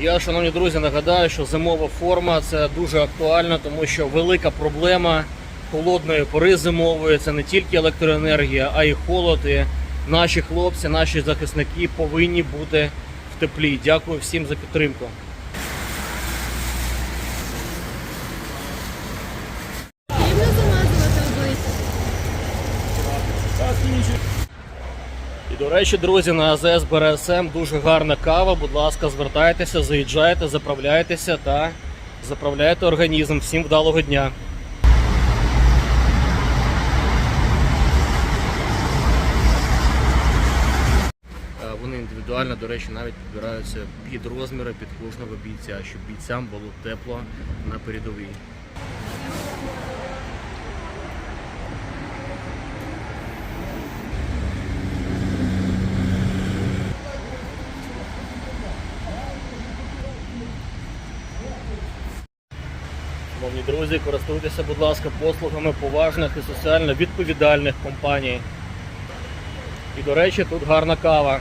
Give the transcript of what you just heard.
Я, шановні друзі, нагадаю, що зимова форма це дуже актуально, тому що велика проблема холодної пори зимової це не тільки електроенергія, а й холод. І наші хлопці, наші захисники повинні бути в теплі. Дякую всім за підтримку. І до речі, друзі, на АЗС БРСМ дуже гарна кава. Будь ласка, звертайтеся, заїжджайте, заправляйтеся та заправляйте організм. Всім вдалого дня. Е, Вони індивідуально, до речі, навіть підбираються під розміри під кожного бійця, щоб бійцям було тепло на передовій. Шановні друзі, користуйтеся, будь ласка, послугами поважних і соціально відповідальних компаній. І, до речі, тут гарна кава.